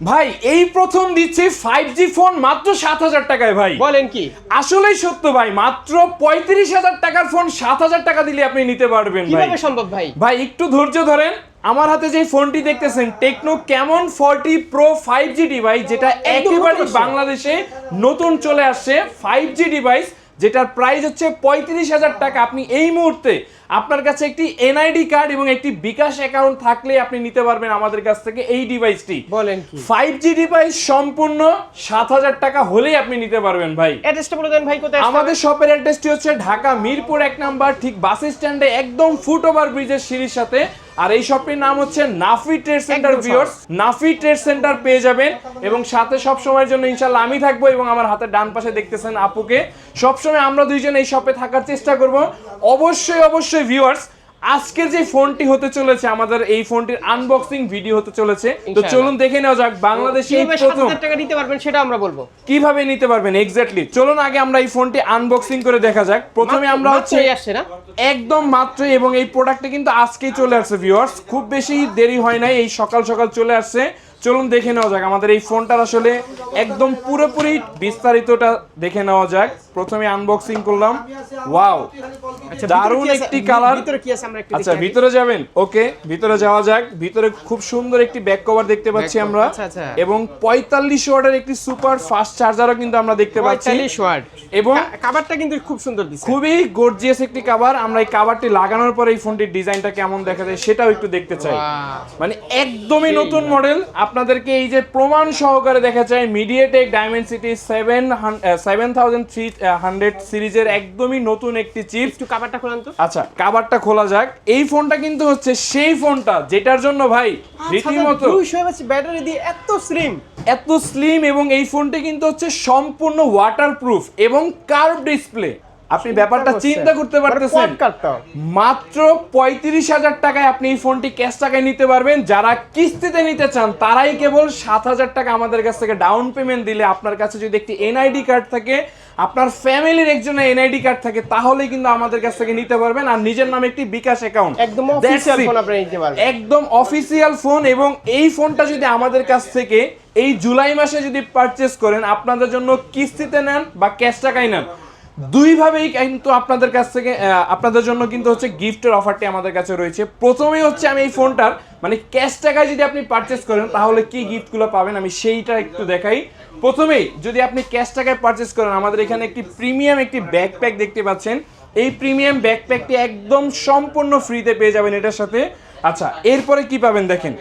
ভাই এই প্রথম দিচ্ছি ফাইভ জি ফোন মাত্র সাত হাজার টাকায় ভাই। বলেন কি? আসলেই সত্য ভাই মাত্র পঁয়ত্রিশ হাজার টাকার ফোন সাত হাজার টাকা দিলে আপনি নিতে পারবেন ভাই। কীভাবে সম্ভব ভাই? ভাই একটু ধৈর্য ধরেন আমার হাতে যে ফোনটি দেখতেছেন Tecno Camon forty pro five G device যেটা একেবারে বাংলাদেশে নতুন চলে আসছে ফাইভ জি ডিভাইস যেটার প্রাইস হচ্ছে পঁয়ত্রিশ হাজার টাকা। আপনি এই মুহূর্তে আপনার কাছে একটি এনআইডি কার্ড এবং একটি বিকাশ অ্যাকাউন্ট থাকলে আপনি নিতে পারবেন আমাদের কাছ থেকে এই ডিভাইসটি বলেন কি? ফাইভ জি ডিভাইস সম্পূর্ণ সাত হাজার টাকা হলেই আপনি নিতে পারবেন ভাই। অ্যাড্রেসটা বলে দেন ভাই কোথায় আমাদের শপের অ্যাড্রেসটি হচ্ছে ঢাকা মিরপুর এক নাম্বার ঠিক বাস স্ট্যান্ডে একদম ফুট ওভার ব্রিজের সিঁড়ির সাথে আর এই শপটির নাম হচ্ছে Nafi trade centre viewers. Nafi trade centre পেয়ে যাবেন এবং সাথে সব সময়ের জন্য ইনশাল্লাহ আমি থাকব এবং আমার হাতের ডান পাশে দেখতেছেন আপুকে। সবসময় আমরা দুইজন এই শপে থাকার চেষ্টা করব। অবশ্যই অবশ্যই ভিউয়ার্স আজকের যে ফোনটি হতে চলেছে আমাদের এই ফোনটির আনবক্সিং ভিডিও হতে চলেছে। তো চলুন দেখে নেওয়া যাক বাংলাদেশে প্রথম টাকা নিতে পারবেন সেটা আমরা বলব। কীভাবে নিতে পারবেন এক্স্যাক্টলি চলুন আগে আমরা এই ফোনটি আনবক্সিং করে দেখা যাক। প্রথমে আমরা হচ্ছে আসছে না? একদম মাত্রই এবং এই প্রোডাক্টটি কিন্তু আজকেই চলে আসছে ভিউয়ার্স খুব বেশি দেরি হয় নাই এই সকাল সকাল চলে আসছে। চলুন দেখে নেওয়া যাক আমাদের এই ফোনটার আসলে একদম পুরোপুরি বিস্তারিতটা দেখে নেওয়া যাক। প্রথমে আনবক্সিং করলাম। ওয়াও আচ্ছা দারুণ একটি কালার আচ্ছা ভিতরে যাবেন। ওকে ভিতরে যাওয়া যাক। ভিতরে খুব সুন্দর একটি ব্যাক কভার দেখতে পাচ্ছি আমরা। আচ্ছা, আচ্ছা। এবং পঁয়তাল্লিশ ওয়াটের একটি সুপার ফাস্ট চার্জারও কিন্তু আমরা দেখতে পাচ্ছি। এবং কাভারটা কিন্তু খুব সুন্দর খুবই গর্জিয়াস একটি কাভার আমরা এই কাভারটি লাগানোর পরে এই ফোনটির ডিজাইনটা কেমন দেখা যায় সেটাও একটু দেখতে চাই। মানে একদমই নতুন মডেল আপনাদেরকে এই যে প্রমাণ সহকারে দেখা যায় MediaTek Dimensity seven seven thousand three hundred সিরিজের একদমই নতুন একটি চিপ একটু কাভারটা খোলান তো। আচ্ছা কাভারটা খোলা যাক। এই ফোনটা কিন্তু হচ্ছে সেই ফোনটা যেটার জন্য ভাই রীতিমতো 200 এমএএইচ ব্যাটারি দিয়ে এত স্লিম এত স্লিম এবং এই ফোনটি কিন্তু হচ্ছে সম্পূর্ণ ওয়াটারপ্রুফ এবং কার্ভ ডিসপ্লে আপনি ব্যাপারটা চিন্তা করতে পারতেছেন। মাত্র পঁয়ত্রিশ হাজার টাকায় আপনি এই ফোনটি ক্যাশ টাকায় নিতে পারবেন। যারা কিস্তিতে নিতে চান তারাই কেবল সাত হাজার টাকা আমাদের কাছ থেকে ডাউন পেমেন্ট দিলে আপনার কাছে যদি একটি এনআইডি কার্ড থাকে আপনার ফ্যামিলির একজনের এনআইডি কার্ড থাকে তাহলেই কিন্তু আমাদের কাছ থেকে নিতে পারবেন। আর নিজের নামে একটি বিকাশ অ্যাকাউন্ট একদম অফিশিয়াল ফোন আপনি নিতে পারবেন। একদম অফিসিয়াল ফোন এবং এই ফোনটা যদি আমাদের কাছ থেকে এই জুলাই মাসে যদি পারচেস করেন আপনাদের জন্য কিস্তিতে নেন বা ক্যাশ টাকায় নেন দুইভাবেই কিন্তু আপনাদের কাছ থেকে আপনাদের জন্য কিন্তু হচ্ছে গিফটের অফারটি আমাদের কাছে রয়েছে। প্রথমেই হচ্ছে আমি এই ফোনটার মানে ক্যাশ টাকায় যদি আপনি পারচেস করেন, তাহলে কি গিফটগুলো পাবেন আমি সেইটা একটু দেখাই। প্রথমেই যদি আপনি ক্যাশ টাকায় পারচেস করেন, আমাদের এখানে একটি প্রিমিয়াম একটি ব্যাকপ্যাক দেখতে পাচ্ছেন। এই প্রিমিয়াম ব্যাকপ্যাকটি একদম সম্পূর্ণ ফ্রিতে পেয়ে যাবেন এটার সাথে। আচ্ছা এরপরে কি পাবেন দেখেন।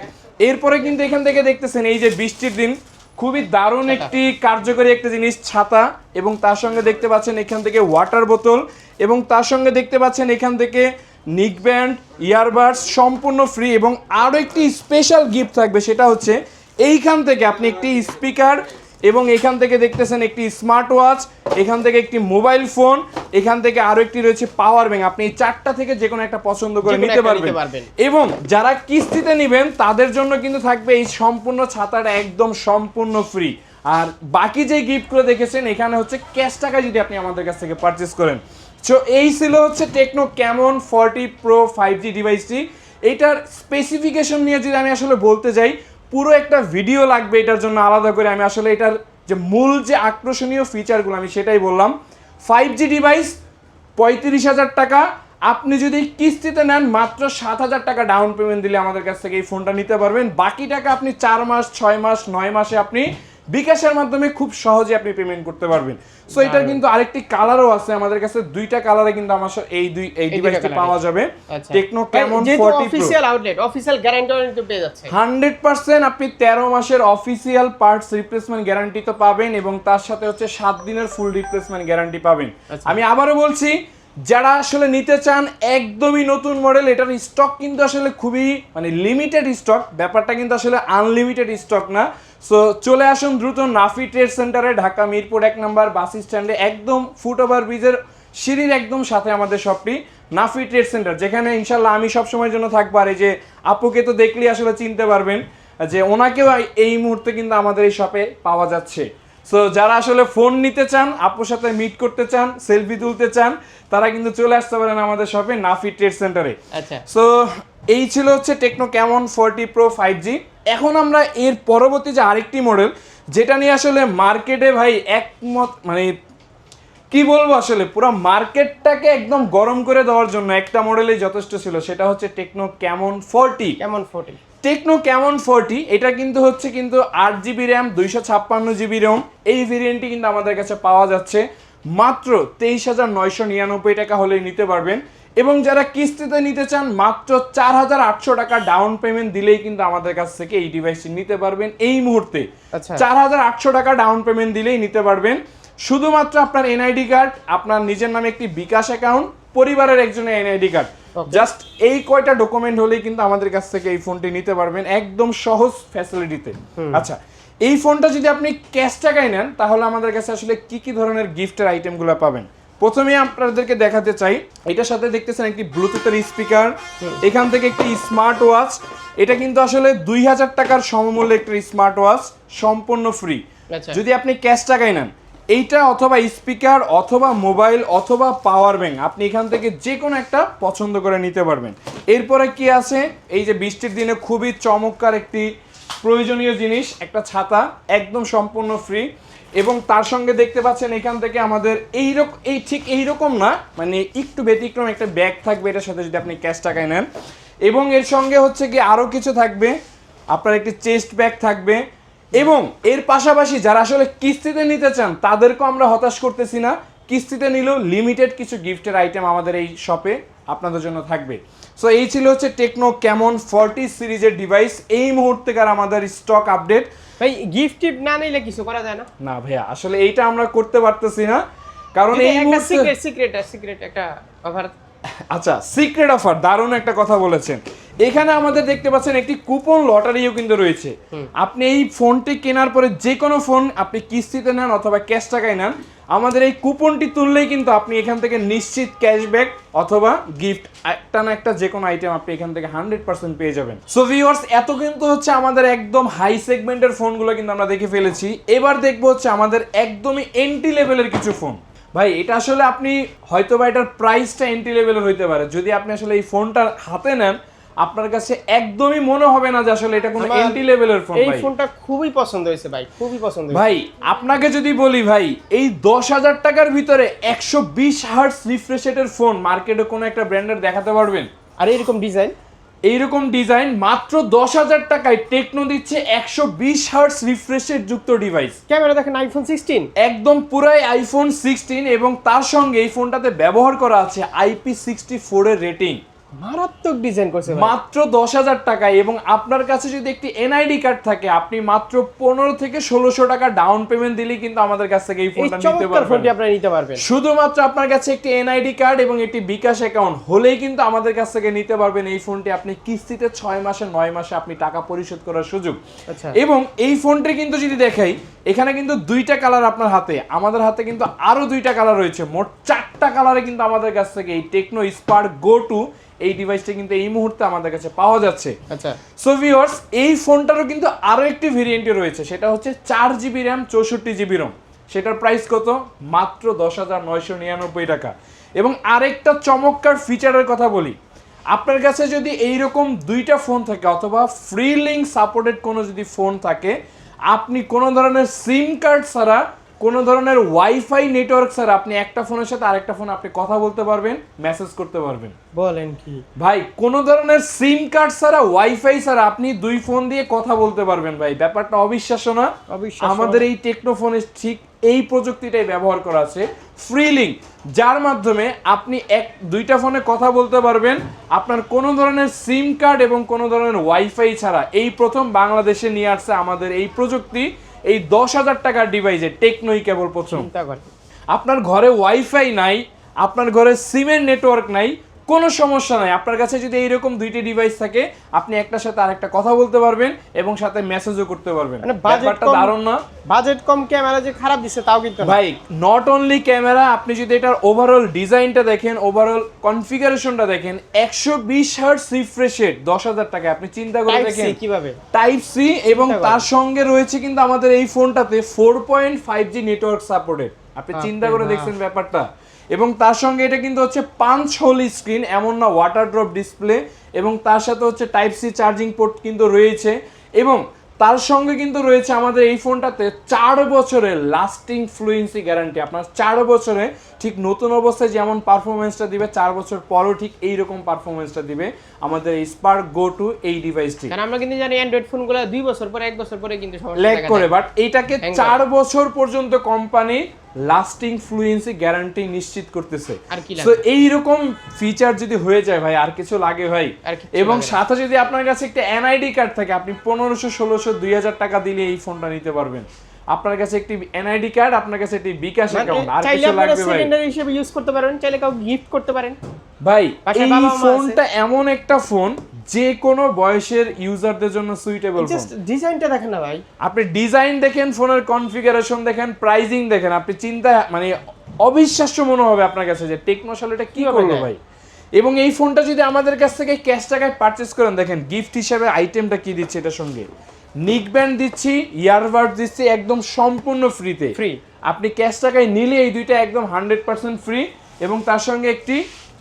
এরপরে কিন্তু এখান থেকে দেখতেছেন এই যে বৃষ্টির দিন। খুবই দারুণ একটি কার্যকরী একটা জিনিস ছাতা এবং তার সঙ্গে দেখতে পাচ্ছেন এখান থেকে ওয়াটার বোতল এবং তার সঙ্গে দেখতে পাচ্ছেন এখান থেকে নিক ব্যান্ড ইয়ারবাডস সম্পূর্ণ ফ্রি এবং আরও একটি স্পেশাল গিফট থাকবে সেটা হচ্ছে এইখান থেকে আপনি একটি স্পিকার এবং এখান থেকে দেখতেছেন একটি স্মার্ট ওয়াচ এখান থেকে একটি মোবাইল ফোন এখান থেকে আরও একটি রয়েছে পাওয়ার ব্যাংক আপনি এই চারটা থেকে যে কোনো একটা পছন্দ করে নিতে পারবেন। এবং যারা কিস্তিতে নেবেন তাদের জন্য কিন্তু থাকবে এই সম্পূর্ণ ছাতাটা একদম সম্পূর্ণ ফ্রি আর বাকি যে গিফটগুলো দেখেছেন এখানে হচ্ছে ক্যাশ টাকা যদি আপনি আমাদের কাছ থেকে পারচেস করেন। সো এই ছিল হচ্ছে Tecno Camon forty pro five G ডিভাইসটি এইটার স্পেসিফিকেশন নিয়ে যদি আমি আসলে বলতে যাই পুরো একটা ভিডিও লাগবে এটার জন্য আলাদা করে আমি আসলে এটার যে মূল যে আকর্ষণীয় ফিচারগুলো আমি সেটাই বললাম। ফাইভ জি ডিভাইস পঁয়ত্রিশ হাজার টাকা। আপনি যদি কিস্তিতে নেন, মাত্র সাত হাজার টাকা ডাউন পেমেন্ট দিলে আমাদের কাছ থেকে এই ফোনটা নিতে পারবেন। বাকি টাকা আপনি চার মাস, ছয় মাস, নয় মাসে আপনি বিকাশের মাধ্যমে খুব সহজে আপনি পেমেন্ট করতে পারবেন। সো এটার কিন্তু আরেকটি কালারও আছে। আমাদের কাছে দুইটা কালারে কিন্তু আমার এই দুই এই ডিভাইসটি পাওয়া যাবে। Tecno forty pro official outlet official guarantee কিন্তু পেয়ে যাচ্ছে। হান্ড্রেড পার্সেন্ট আপনি তেরো মাসের অফিসিয়াল পার্টস রিপ্লেসমেন্ট গ্যারান্টি তো পাবেন এবং তার সাথে হচ্ছে সাত দিনের ফুল রিপ্লেসমেন্ট গ্যারান্টি পাবেন। আচ্ছা। আমি আবারও বলছি যারা আসলে নিতে চান একদমই নতুন মডেল এটার স্টক কিন্তু আসলে খুবই মানে লিমিটেড স্টক ব্যাপারটা কিন্তু আসলে আনলিমিটেড স্টক না। সো চলে আসুন দ্রুত নাফি ট্রেড সেন্টারে ঢাকা মিরপুর এক নম্বর বাস স্ট্যান্ডে। একদম ফুট ওভার ব্রিজের সিঁড়ির একদম সাথে আমাদের শপটি নাফি ট্রেড সেন্টার যেখানে ইনশাল্লাহ আমি সব সময়ের জন্য থাকব। আর এই যে আপুকে তো দেখলেই আসলে চিনতে পারবেন যে ওনাকেও এই মুহূর্তে কিন্তু আমাদের এই শপে পাওয়া যাচ্ছে। সো যারা আসলে ফোন নিতে চান আপুর সাথে মিট করতে চান সেলফি তুলতে চান তারা কিন্তু চলে আসতে পারেন আমাদের শপে নাফি ট্রেড সেন্টারে। আচ্ছা। সো এই ছিল হচ্ছে Tecno Camon forty pro five G এখন আমরা এর পরবর্তী যে আরেকটি মডেল যেটা নিয়ে আসলে মার্কেটে ভাই একমত মানে কি বলব আসলে পুরো মার্কেটটাকে একদম গরম করে দেওয়ার জন্য একটা মডেলই যথেষ্ট ছিল সেটা হচ্ছে টেকনো ক্যামন ফোরটি কেমন ফোর্টি টেকনো ক্যামন ফোরটি এটা কিন্তু হচ্ছে কিন্তু আট জিবি র্যাম দুইশো ছাপ্পান্ন জিবি র্যাম এই ভেরিয়েন্টটি কিন্তু আমাদের কাছে পাওয়া যাচ্ছে। মাত্র তেইশ হাজার নয়শো নিরানব্বই টাকা হলেই নিতে পারবেন। এবং যারা কিস্তিতে নিতে চান মাত্র চার হাজার আটশো টাকা ডাউন পেমেন্ট দিলেই কিন্তু আমাদের কাছ থেকে এই ডিভাইসটি নিতে পারবেন এই মুহূর্তে। আচ্ছা। চার হাজার আটশো টাকা ডাউন পেমেন্ট দিলেই নিতে পারবেন। শুধুমাত্র আপনার এনআইডি কার্ড আপনার নিজের নামে একটি বিকাশ অ্যাকাউন্ট পরিবারের একজনের এনআইডি কার্ড জাস্ট এই কয়টা ডকুমেন্ট হলেই কিন্তু আমাদের কাছ থেকে এই ফোনটি নিতে পারবেন একদম সহজ ফ্যাসিলিটিতে আচ্ছা এই ফোনটা যদি আপনি ক্যাশ টাকায় নেন তাহলে আমাদের কাছে আসলে কি কি ধরনের গিফটের আইটেমগুলো পাবেন? প্রথমে আপনাদেরকে দেখাতে চাই এটার সাথে দেখতেছেন একটি ব্লুটুথের স্পিকার এখান থেকে একটি স্মার্ট ওয়াচ এটা কিন্তু আসলে দুই হাজার টাকার সমমূল্যে একটি স্মার্ট ওয়াচ সম্পূর্ণ ফ্রি। আচ্ছা। যদি আপনি ক্যাশ টাকায় নেন এইটা অথবা স্পিকার অথবা মোবাইল অথবা পাওয়ার ব্যাংক আপনি এখান থেকে যে কোনো একটা পছন্দ করে নিতে পারবেন। এরপরে কি আছে? এই যে বৃষ্টির দিনে খুবই চমৎকার একটি প্রয়োজনীয় জিনিস একটা ছাতা একদম সম্পূর্ণ ফ্রি। এবং তার সঙ্গে দেখতে পাচ্ছেন এখান থেকে আমাদের এইরকম এই ঠিক এইরকম না মানে একটু ব্যতিক্রম একটা ব্যাগ থাকবে এটার সাথে যদি আপনি ক্যাশ টাকায় নেন। এবং এর সঙ্গে হচ্ছে কি আরও কিছু থাকবে, আপনার একটি চেস্ট ব্যাগ থাকবে। এবং এর পাশাপাশি যারা আসলে কিস্তিতে নিতে চান, তাদেরকেও আমরা হতাশ করতেছি না। কিস্তিতে নিলেও লিমিটেড কিছু গিফটের আইটেম আমাদের এই শপে আপনাদের জন্য থাকবে। সো এই ছিল হচ্ছে টেকনো ক্যামন ফর্টি সিরিজের ডিভাইস এই মুহূর্তেকার আমাদের স্টক আপডেট ভাই গিফট টিপ না নিলে কিছু করা যায় না। না ভাইয়া আসলে এইটা আমরা করতে পারতেছি না। কারণ এই মুহূর্তে সিক্রেট সিক্রেট সিক্রেট একটা অফার আচ্ছা সিক্রেট অফার দারুণ একটা কথা বলেছেন। এখানে আমাদের দেখতে পাচ্ছেন একটি কুপন লটারিও কিন্তু রয়েছে। আপনি এই ফোনটি কেনার পরে যে কোনো ফোন আপনি কিস্তিতে নেন অথবা ক্যাশ টাকায় নেন আমাদের এই কুপনটি তুললেই কিন্তু আপনি এখান থেকে নিশ্চিত ক্যাশব্যাক অথবা গিফট, একটা না একটা যে কোনো আইটেম আপনি এখান থেকে হান্ড্রেড পার্সেন্ট পেয়ে যাবেন। সো ভিউয়ার্স এত কিন্তু হচ্ছে আমাদের একদম হাই সেগমেন্টের ফোনগুলো কিন্তু আমরা দেখে ফেলেছি। এবার দেখব হচ্ছে আমাদের একদমই এন্টি লেভেলের কিছু ফোন ভাই, এটা আসলে আপনি হয়তো বা এটার প্রাইসটা এন্ট্রি লেভেলের হইতে পারে। যদি আপনি আসলে এই ফোনটা হাতে নেন আপনার কাছে একদমই মনে হবে না যে আসলে এটা কোনো এন্ট্রি লেভেলের ফোন এই ফোনটা খুবই পছন্দ হয়েছে ভাই। খুবই পছন্দ ভাই আপনাকে যদি বলি ভাই এই দশ হাজার টাকার ভিতরে একশো বিশ হার্টস রিফ্রেশেটের ফোন মার্কেটে কোনো একটা ব্র্যান্ডের দেখাতে পারবেন? আর এরকম ডিজাইন এইরকম ডিজাইন মাত্র দশ হাজার টাকায় টেকনো দিচ্ছে একশো বিশ হার্টস রিফ্রেশের যুক্ত ডিভাইস ক্যামেরা দেখেন আইফোন সিক্সটিন একদম পুরাই আইফোন সিক্সটিন এবং তার সঙ্গে এই ফোনটাতে ব্যবহার করা আছে আইপি সিক্সটি ফোরের রেটিং মারাত্মক ডিজাইন করছে মাত্র দশ হাজার টাকায় এবং আপনার কাছে যদি একটি এনআইডি কার্ড থাকে আপনি মাত্র পনেরো থেকে ষোলোশো টাকা ডাউন পেমেন্ট দিলেই কিন্তু আমাদের কাছ থেকে এই ফোনটা নিতে পারবেন। আপনারা নিতে পারবেন। শুধুমাত্র আপনার কাছে একটি এনআইডি কার্ড এবং একটি বিকাশ অ্যাকাউন্ট হলেই কিন্তু আমাদের কাছ থেকে নিতে পারবেন এই ফোনটি আপনি কিস্তিতে ছয় মাসে নয় মাসে আপনি টাকা পরিশোধ করার সুযোগ। আচ্ছা। এবং এই ফোনটি কিন্তু যদি দেখাই এখানে কিন্তু দুইটা কালার আপনার হাতে। আমাদের হাতে কিন্তু আরও দুইটা কালার রয়েছে। মোট চারটা কালারে কিন্তু আমাদের কাছ থেকে এই টেকনো স্পার্ক গো টু এই ডিভাইসটা কিন্তু এই মুহূর্তে আমাদের কাছে পাওয়া যাচ্ছে। আচ্ছা। সো ভিউয়ার্স এই ফোনটারও কিন্তু আরও একটি ভেরিয়েন্টে রয়েছে। সেটা হচ্ছে চার জিবি র্যাম চৌষট্টি জিবি রোম সেটার প্রাইস কত? মাত্র দশ হাজার নয়শো নিরানব্বই টাকা। এবং আরেকটা চমৎকার ফিচারের কথা বলি। আপনার কাছে যদি এইরকম দুইটা ফোন থাকে অথবা ফ্রি লিঙ্ক সাপোর্টেড কোনো যদি ফোন থাকে আপনি কোনো ধরনের সিম কার্ড ছাড়া কোনো ধরনের ওয়াইফাই নেটওয়ার্ক ছাড়া আপনি একটা ফোনের সাথে আরেকটা ফোন আপনি কথা বলতে পারবেন মেসেজ করতে পারবেন। বলেন কি? ভাই কোনো ধরনের সিম কার্ড ছাড়া ওয়াইফাই ছাড়া আপনি দুই ফোন দিয়ে কথা বলতে পারবেন ভাই। ব্যাপারটা অবিশ্বাস্য না। আমাদের এই টেকনো ফোনে ঠিক এই প্রযুক্তিটাই ব্যবহার করা আছে। ফ্রি লিঙ্ক যার মাধ্যমে আপনি এক দুইটা ফোনে কথা বলতে পারবেন। আপনার কোনো ধরনের সিম কার্ড এবং কোনো ধরনের ওয়াইফাই ছাড়া এই প্রথম বাংলাদেশে নিয়ে আসছে আমাদের এই প্রযুক্তি। এই দশ হাজার টাকার ডিভাইসে টেকনোই কেবল প্রথম। আপনার ঘরে ওয়াইফাই নাই আপনার ঘরে সিমের নেটওয়ার্ক নাই কোনো সমস্যা নাই। আপনার কাছে যদি এইরকম দুইটি ডিভাইস থাকে আপনি একটার সাথে আরেকটা কথা বলতে পারবেন এবং সাথে মেসেজও করতে পারবেন। মানে ব্যাপারটা দারুণ না? বাজেট কম ক্যামেরা যে খারাপ দিচ্ছে তাও কিন্তু ভাই নট অনলি ক্যামেরা আপনি যদি এটার ওভারঅল ডিজাইনটা দেখেন ওভারঅল কনফিগারেশনটা দেখেন একশো বিশ হার্টস রিফ্রেশ রেট দশ হাজার টাকা আপনি চিন্তা করে দেখেন কীভাবে? টাইপ সি এবং তার সঙ্গে রয়েছে কিন্তু আমাদের এই ফোনটাতে four point five G network supported আপনি চিন্তা করে। দেখছেন ব্যাপারটা। এবং তার সঙ্গে এটা কিন্তু হচ্ছে পাঁচ হোল স্ক্রিন এমন না ওয়াটার ড্রপ ডিসপ্লে এবং তার সাথে হচ্ছে টাইপ সি চার্জিং পোর্ট কিন্তু রয়েছে। এবং তার সঙ্গে কিন্তু রয়েছে আমাদের এই ফোনটাতে চার বছরের লাস্টিং ফ্লুয়েন্সি গ্যারান্টি আপনার চার বছরে ঠিক নতুন অবস্থায় যেমন পারফরমেন্সটা দিবে চার বছর পরও ঠিক এইরকম পারফরমেন্সটা দিবে আমাদের এই স্পার্ক গো টু এই ডিভাইসটি কারণ আমরা কিন্তু জানি অ্যান্ড্রয়েড ফোনগুলো দুই বছর পরে এক বছর পরে কিন্তু সমস্যা ল্যাগ করে বাট এইটাকে চার বছর পর্যন্ত কোম্পানি লাস্টিং ফ্লুয়েন্সি গ্যারান্টি নিশ্চিত করতেছে। তো এইরকম ফিচার যদি হয়ে যায় ভাই আর কিছু লাগে ভাই। এবং সাথে যদি আপনার কাছে একটা এনআইডি কার্ড থাকে আপনি পনেরোশো ষোলোশো দুই হাজার টাকা দিলে এই ফোনটা নিতে পারবেন। আপনার কাছে একটি এনআইডি কার্ড আপনার কাছে একটি বিকাশ মানে অ্যাকাউন্ট আর কিছু লাগবে ভাই? সেকেন্ডারি হিসেবে ইউজ করতে পারেন চাইলে কাউকে গিফট করতে পারেন। ভাই এই। ফোনটা এমন একটা ফোন যে কোনো বয়সের ইউজারদের জন্য সুইটেবল জাস্ট ডিজাইনটা দেখেন না ভাই। আপনি ডিজাইন দেখেন ফোনের কনফিগারেশন দেখেন প্রাইজিং দেখেন আপনি চিন্তা মানে অবিশ্বাস্য মনে হবে আপনার কাছে যে টেকনোশাল এটা কি করল ভাই? এবং এই ফোনটা যদি আমাদের কাছ থেকে ক্যাশ টাকায় পারচেস করেন দেখেন গিফট হিসেবে আইটেমটা কি দিচ্ছে এটার সঙ্গে? নিক ব্যান্ড দিচ্ছি ইয়ারবাড দিচ্ছি একদম সম্পূর্ণ ফ্রিতে। ফ্রি আপনি ক্যাশ টাকায় নিলে এই দুইটা একদম হান্ড্রেড পার্সেন্ট ফ্রি এবং তার সঙ্গে একটি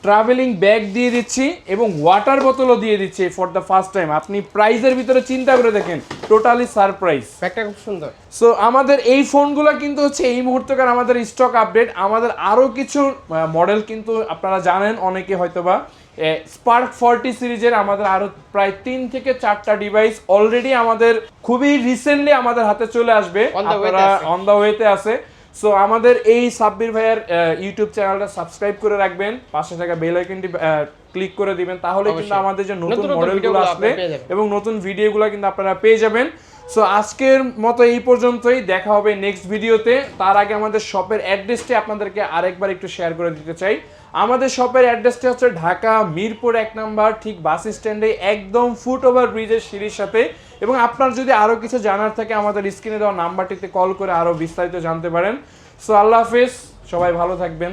ট্রাভেলিং ব্যাগ দিয়ে দিচ্ছি এবং ওয়াটার বোতলও দিয়ে দিচ্ছি ফর দ্য ফার্স্ট টাইম আপনি প্রাইজের ভিতরে চিন্তা করে দেখেন টোটালি সারপ্রাইজ ব্যাগটা খুব সুন্দর। সো আমাদের এই ফোনগুলো কিন্তু হচ্ছে এই মুহূর্তকার আমাদের স্টক আপডেট আমাদের আরও কিছু মডেল কিন্তু আপনারা জানেন অনেকে হয়তোবা স্পার্ক ফর্টি সিরিজের আমাদের আরও প্রায় তিন থেকে চারটা ডিভাইস অলরেডি আমাদের খুবই রিসেন্টলি আমাদের হাতে চলে আসবে। অন দ্য ওয়েতে আছে। সো আমাদের এই সাব্বির ভাইয়ের ইউটিউব চ্যানেলটা সাবস্ক্রাইব করে রাখবেন। পাশে থাকা বেল আইকনটি ক্লিক করে দিবেন। তাহলে কিন্তু আমাদের যে নতুন মডেলগুলো আসবে। এবং নতুন ভিডিওগুলো কিন্তু আপনারা পেয়ে যাবেন। সো আজকের মতো এই পর্যন্তই। দেখা হবে নেক্সট ভিডিওতে তার আগে আমাদের শপের অ্যাড্রেসটি আপনাদেরকে আরেকবার একটু শেয়ার করে দিতে চাই। আমাদের শপের অ্যাড্রেসটি হচ্ছে ঢাকা মিরপুর এক নাম্বার ঠিক বাস স্ট্যান্ডে একদম ফুট ওভার ব্রিজের সিঁড়ির সাথে। এবং আপনার যদি আরও কিছু জানার থাকে, আমাদের স্ক্রিনে দেওয়া নাম্বারটিতে কল করে আরও বিস্তারিত জানতে পারেন। সো আল্লাহ হাফিজ, সবাই ভালো থাকবেন।